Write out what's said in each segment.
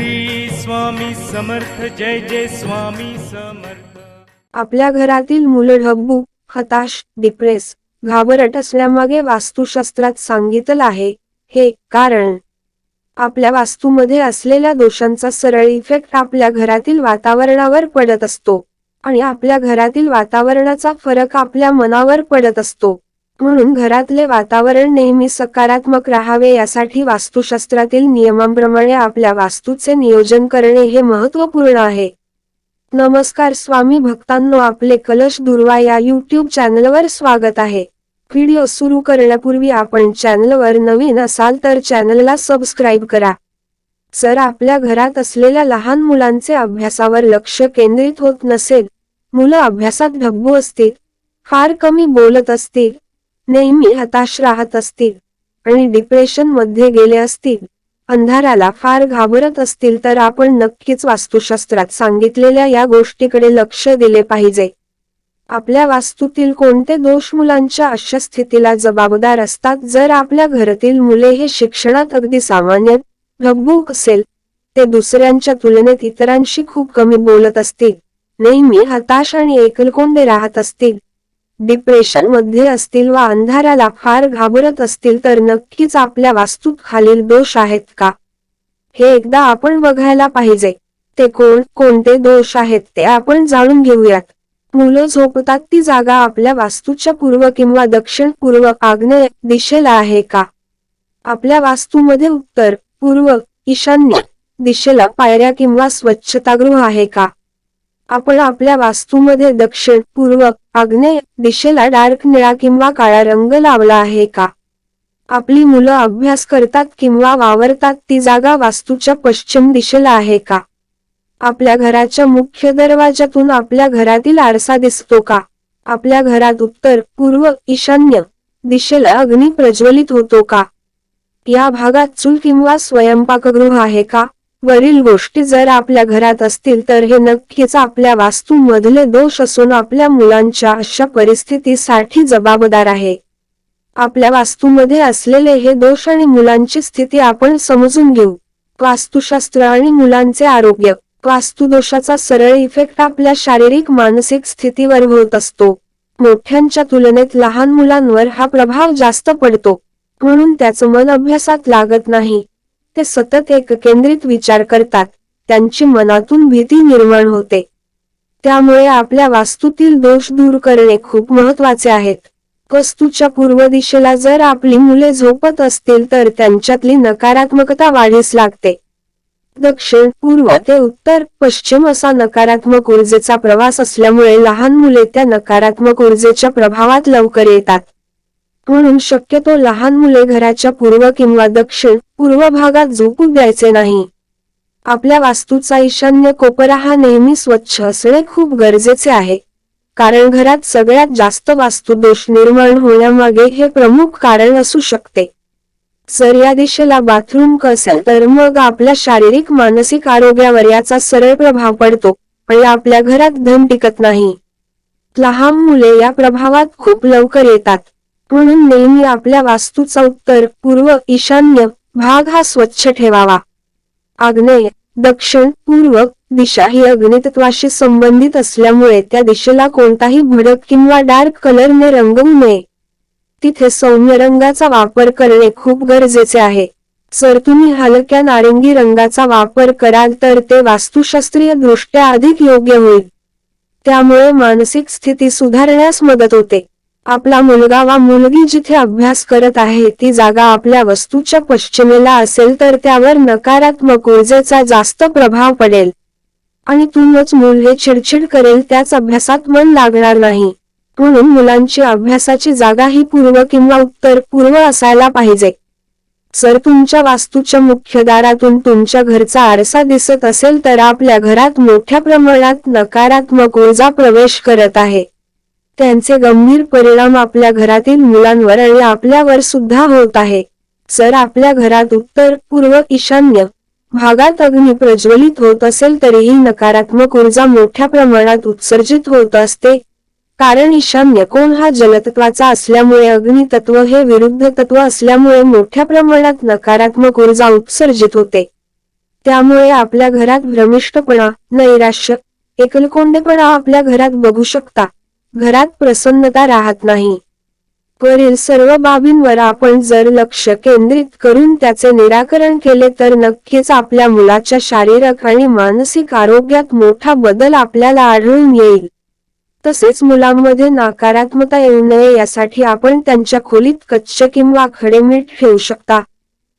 श्री स्वामी समर्थ जय जय स्वामी समर्थ. आपल्या घरातील मुलं ढब्बू हताश डिप्रेस घाबरट असल्यामागे वास्तुशास्त्रात सांगितलं आहे. हे कारण? आपल्या वास्तूमध्ये असलेल्या दोषांचा सरळ इफेक्ट आपल्या घरातील वातावरणावर पडत असतो आणि आपल्या घरातील वातावरणाचा फरक आपल्या मनावर पडत असतो. म्हणून घरातले वातावरण नेहमी सकारात्मक राहावे यासाठी वास्तुशास्त्रातील नियमांप्रमाणे आपल्या वास्तूचे नियोजन करणे हे महत्त्वपूर्ण आहे. नमस्कार स्वामी भक्तांनो आपले कलश दुर्वा या युट्यूब चॅनलवर स्वागत आहे. व्हिडिओ सुरू करण्यापूर्वी आपण चॅनलवर नवीन असाल तर चॅनलला सबस्क्राईब करा. जर आपल्या घरात असलेल्या लहान मुलांचे अभ्यासावर लक्ष केंद्रित होत नसेल मुलं अभ्यासात ढब्बू असतील फार कमी बोलत असतील नेहमी हताश राहत असतील आणि डिप्रेशनमध्ये गेले असतील अंधाराला फार घाबरत असतील तर आपण नक्कीच वास्तुशास्त्रात सांगितलेल्या या गोष्टीकडे लक्ष दिले पाहिजे. आपल्या वास्तूतील कोणते दोष मुलांच्या अशा स्थितीला जबाबदार असतात जर आपल्या घरातील मुले हे शिक्षणात अगदी सामान्य घबूक असेल ते दुसऱ्यांच्या तुलनेत इतरांशी खूप कमी बोलत असतील नेहमी हताश आणि एकलकोंडे राहत असतील डिप्रेशनमध्ये असतील व अंधाराला फार घाबरत असतील तर नक्कीच आपल्या वास्तूत खालील दोष आहेत का? हे एकदा आपण बघायला पाहिजे. ते कोण कोणते दोष आहेत ते आपण जाणून घेऊयात. मुलं झोपतात ती जागा आपल्या वास्तूच्या पूर्व किंवा दक्षिण पूर्व आग्नेय दिशेला आहे का? आपल्या वास्तूमध्ये उत्तर पूर्व ईशान्य दिशेला पायऱ्या किंवा स्वच्छतागृह आहे का? आपण आपल्या वास्तूमध्ये दक्षिण पूर्व आग्नेय दिशेला डार्क निळा किंवा काळा रंग लावला आहे का? आपली मुलं अभ्यास करतात किंवा वावरतात ती जागा वास्तूच्या पश्चिम दिशेला आहे का? आपल्या घराच्या मुख्य दरवाजातून आपल्या घरातील आरसा दिसतो का? आपल्या घरात उत्तर पूर्व ईशान्य दिशेला अग्नी प्रज्वलित होतो का? या भागात चूल किंवा स्वयंपाकगृह आहे का? वरील गोष्टी जर आपल्या घरात असतील तर हे नक्कीच आपल्या वास्तूमधले दोष असून आपल्या मुलांच्या अशा परिस्थितीसाठी जबाबदार आहे. आपल्या वास्तूमध्ये असलेले हे दोष आणि मुलांची स्थिती आपण समजून घेऊ. वास्तुशास्त्र आणि मुलांचे आरोग्य. वास्तुदोषाचा सरळ इफेक्ट आपल्या शारीरिक मानसिक स्थितीवर होत असतो. मोठ्यांच्या तुलनेत लहान मुलांवर हा प्रभाव जास्त पडतो. म्हणून त्याचं मन अभ्यासात लागत नाही. ते सतत एक केंद्रित विचार करतात. त्यांची मनातून भीती निर्माण होते. त्यामुळे आपल्या वास्तूतील दोष दूर करणे खूप महत्त्वाचे आहेत. वस्तूच्या पूर्व दिशेला जर आपली मुले झोपत असतील तर त्यांच्यातली नकारात्मकता वाढीस लागते. दक्षिण पूर्व ते उत्तर पश्चिम असा नकारात्मक ऊर्जेचा प्रवास असल्यामुळे लहान मुले त्या नकारात्मक ऊर्जेच्या प्रभावात लवकर येतात. म्हणून शक्यतो लहान मुले घराच्या पूर्व किंवा दक्षिण पूर्व भागात झोपू द्यायचे नाही. आपल्या वास्तूचा ईशान्य कोपरा हा नेहमी स्वच्छ असणे खूप गरजेचे आहे. कारण घरात सगळ्यात जास्त वास्तुदोष निर्माण होण्यामागे हे प्रमुख कारण असू शकते. जर या दिशेला बाथरूम असेल तर मग आपल्या शारीरिक मानसिक आरोग्यावर याचा सरळ प्रभाव पडतो आणि आपल्या घरात धन टिकत नाही. लहान मुले या प्रभावात खूप लवकर येतात. म्हणून नेहमी आपल्या वास्तूचा उत्तर पूर्व ईशान्य भाग हा स्वच्छ ठेवावा. आग्नेय दक्षिण पूर्व दिशा ही अग्नितत्वाशी संबंधित असल्यामुळे त्या दिशेला कोणताही भडक किंवा डार्क कलरने रंगवू नये. तिथे सौम्य रंगाचा वापर करणे खूप गरजेचे आहे. जर तुम्ही हलक्या नारंगी रंगाचा वापर कराल तर ते वास्तुशास्त्रीय दृष्ट्या अधिक योग्य होईल. त्यामुळे मानसिक स्थिती सुधारण्यास मदत होते. आपला मुलगा वा मुलगी जिथे अभ्यास करत आहे ती जागा आपल्या वस्तूच्या पश्चिमेला असेल तर त्यावर नकारात्मक ऊर्जेचा जास्त प्रभाव पडेल. आणि तुमच मूल हे चिडचिड करेल त्याच अभ्यासात मन लागणार नाही. म्हणून मुलांची अभ्यासाची जागा ही पूर्व किंवा उत्तर पूर्व असायला पाहिजे. जर तुमच्या वास्तूच्या मुख्य दारातून तुमच्या घरचा आरसा दिसत असेल तर आपल्या घरात मोठ्या प्रमाणात नकारात्मक ऊर्जा प्रवेश करत आहे. त्यांचे गंभीर परिणाम आपल्या घरातील मुलांवर आणि आपल्यावर सुद्धा होत आहे. जर आपल्या घरात उत्तर पूर्व ईशान्य भागात अग्नी प्रज्वलित होत असेल तरीही नकारात्मक ऊर्जा मोठ्या प्रमाणात उत्सर्जित होत असते. कारण ईशान्य कोण हा जलतत्वाचा असल्यामुळे अग्नी तत्व हे विरुद्ध तत्व असल्यामुळे मोठ्या प्रमाणात नकारात्मक ऊर्जा उत्सर्जित होते. त्यामुळे आपल्या घरात भ्रमिष्टपणा नैराश्य एकलकोंडेपणा आपल्या घरात बघू शकता. घरात प्रसन्नता राहत नाही. वरील सर्व बाबींवर आपण जर लक्ष केंद्रित करून त्याचे निराकरण केले तर नक्कीच आपल्या मुलाच्या शारीरिक आणि मानसिक आरोग्यात मोठा बदल आपल्याला आढळून येईल. तसेच मुलांमध्ये नकारात्मकता येऊ नये यासाठी आपण त्यांच्या खोलीत कच्चे किंवा खडे मीठ ठेवू शकता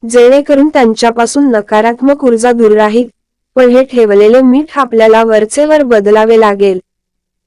जेणेकरून त्यांच्यापासून नकारात्मक ऊर्जा दूर राहील. पण हे ठेवलेले मीठ आपल्याला वरचेवर बदलावे लागेल.